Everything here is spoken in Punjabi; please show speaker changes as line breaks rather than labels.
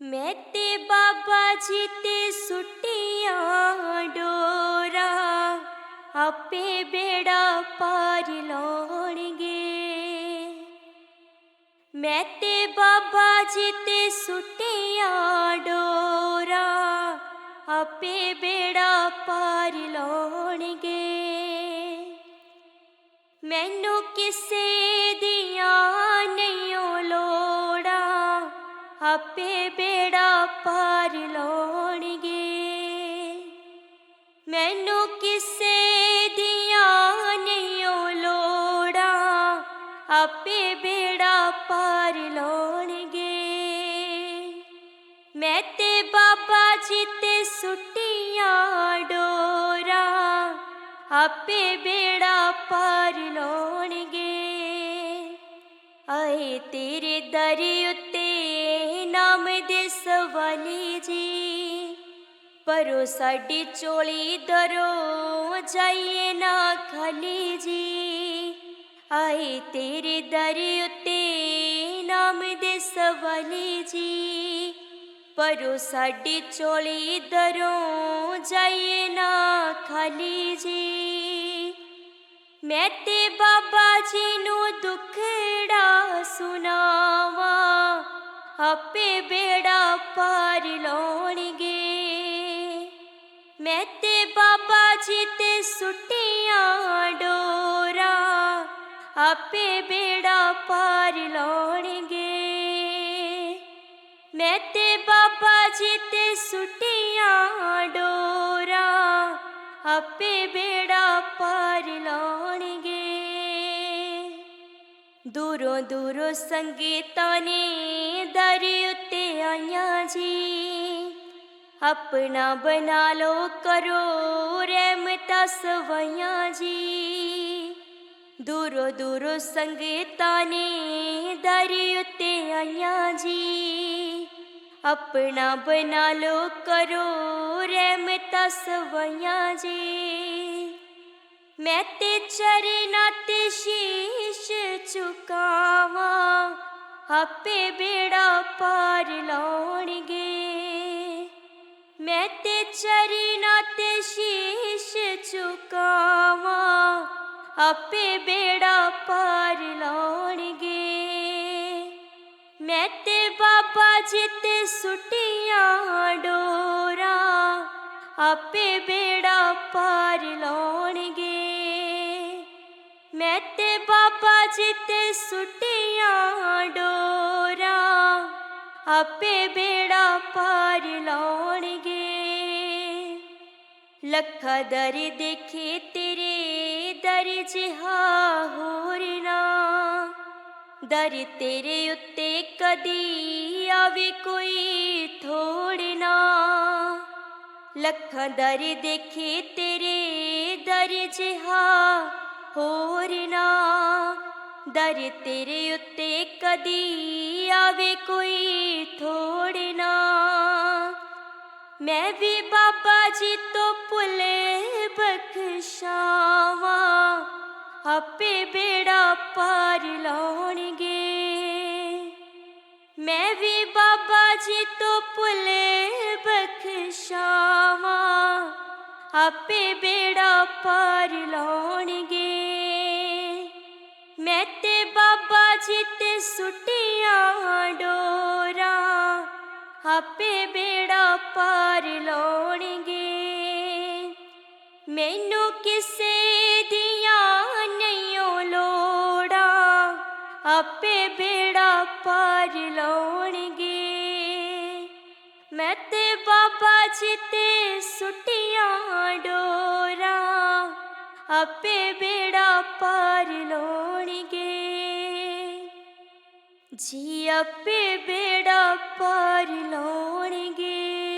ਮੈਂ ਤੇ ਬਾਬਾ ਜੀ ਤੇ ਸੁੱਟੀਆਂ ਡੋਰਾ ਆਪੇ ਬੇੜਾ ਪਾਰ ਲਾਉਣਗੇ ਮੈਂ ਤੇ ਬਾਬਾ ਜੀ ਤੇ ਸੁੱਟੀਆਂ ਡੋਰਾ ਆਪੇ ਬੇੜਾ ਪਾਰ ਲਾਉਣਗੇ ਮੈਨੂੰ ਕਿਸੇ ਆਪੇ ਬੇੜਾ ਪਾਰ ਲਾਉਣਗੇ। ਮੈਂ ਤੇ ਬਾਬਾ ਜੀ ਤੇ ਸੁੱਟੀਆਂ ਡੋਰਾ, ਆਪੇ ਬੇੜਾ ਪਾਰ ਲਾਉਣਗੇ। ਆਏ ਤੇਰੇ ਦਰ ਉੱਤੇ ਨਾਮ ਦੇ ਸਵਾਲੀ ਜੀ, ਪਰੋ ਸਾਡੀ ਚੋਲੀ ਦਰੋ ਜਾਈਏ ਨਾ ਖਾਲੀ ਜੀ। ਆਏ ਤੇਰੇ ਦਰ ਉੱਤੇ, ਨਾਮ ਦੇ ਸਵਾਲੀ ਜੀ। ਪਰੋ ਸਾਡੀ ਚੋਲੀ ਦਰੋਂ ਜਾਈਏ ਨਾ ਖਾਲੀ ਜੀ। ਮੈਂ ਤੇ ਬਾਬਾ ਜੀ ਨੂੰ ਦੁਖੜਾ ਸੁਣਾਵਾਂ, ਆਪੇ ਬੇੜਾ ਪਾਰ ਲਾਉਣਗੇ। ਮੈਂ ਤੇ ਬਾਬਾ ਜੀ ਤੇ ਸੁੱਟੀਆਂ ਡੋ ਆਪੇ ਬੇੜਾ ਪਾਰ ਲਾਉਣਗੇ। ਮੈਂ ਤੇ ਬਾਬਾ ਜੀ ਤੇ ਸੁੱਟੀਆਂ ਡੋਰਾ, ਆਪੇ ਬੇੜਾ ਪਾਰ ਲਾਉਣਗੇ। ਦੂਰੋਂ ਦੂਰੋਂ ਸੰਗੀਤਾਂ ਨੇ ਦਰ ਉੱਤੇ ਆਈਆਂ ਜੀ। ਆਪਣਾ ਬਣਾ ਲੋ ਕਰੋ ਰਹਿਮਤਾਂ ਸਵਾਈਆਂ ਜੀ। ਦੂਰੋਂ ਦੂਰੋਂ ਸੰਗੀਤਾਂ ਨੇ ਦਰ ਉੱਤੇ ਆਈਆਂ ਜੀ। ਆਪਣਾ ਬਣਾ ਲੋ ਕਰੋ ਰਹਿਮਤਾਂ ਸਵਾਈਆਂ ਜੀ। ਮੈਂ ਤੇ ਚਰਨਾਂ ਤੇ ਸ਼ੀਸ਼ ਝੁਕਾਵਾਂ, ਆਪੇ ਬੇੜਾ ਪਾਰ ਲਾਉਣਗੇ। ਮੈਂ ਤੇ ਚਰਨਾਂ ਤੇ ਸ਼ੀਸ਼ ਝੁਕਾਵਾਂ ਆਪੇ ਬੇੜਾ ਪਾਰ ਲਾਉਣਗੇ। ਮੈਂ ਤੇ ਬਾਬਾ ਜੀ ਤੇ ਸੁੱਟੀਆਂ ਡੋਰਾ, ਆਪੇ ਬੇੜਾ ਪਾਰ ਲਾਉਣਗੇ। ਮੈਂ ਤੇ ਬਾਬਾ ਜੀ ਤੇ ਸੁੱਟੀਆਂ ਡੋਰਾ, ਆਪੇ ਬੇੜਾ ਪਾਰ ਲਾਉਣਗੇ। ਲੱਖਾਂ ਦਰ ਦੇਖੇ ਤੇਰੇ ਜਿਹਾ ਹੋਰ ਨਾ ਦਰ ਤੇਰੇ ਉੱਤੇ ਕਦੀ ਆਵੇ ਕੋਈ ਥੋੜਨਾ ਲੱਖਾਂ ਦਰ ਦੇਖੇ ਤੇਰੇ ਦਰ ਜਿਹਾ ਹੋਰ ਨਾ ਦਰ ਤੇਰੇ ਉੱਤੇ ਕਦੀ ਆਵੇ ਕੋਈ ਥੋੜਨਾ ਮੈਂ ਵੀ ਬਾਬਾ ਜੀ ਤੋਂ ਭੁੱਲੇ ਬਖਸ਼ਾਵਾਂ ਆਪੇ ਬੇੜਾ ਪਾਰ ਲਾਉਣਗੇ। ਮੈਂ ਵੀ ਬਾਬਾ ਜੀ ਤੋਂ ਭੁੱਲੇ ਬਖਸ਼ਾਵਾਂ। ਆਪੇ ਬੇੜਾ ਪਾਰ ਲਾਉਣਗੇ। ਮੈਂ ਤੇ ਬਾਬਾ ਜੀ ਤੇ ਸੁੱਟੀਆਂ ਡੋਰਾ। ਆਪੇ ਬੇੜਾ ਪਾਰ ਲਾਉਣਗੇ। ਮੈਨੂੰ ਕਿਸੇ ਦੀਆਂ ਆਪੇ ਬੇੜਾ ਪਾਰ ਲਾਉਣਗੇ। ਮੈਂ ਤੇ ਬਾਬਾ ਜੀ ਤੇ ਸੁੱਟੀਆਂ ਡੋਰਾ, ਆਪੇ ਬੇੜਾ ਪਾਰ ਲਾਉਣਗੇ। ਜੀ, ਆਪੇ ਬੇੜਾ ਪਾਰ ਲਾਉਣਗੇ।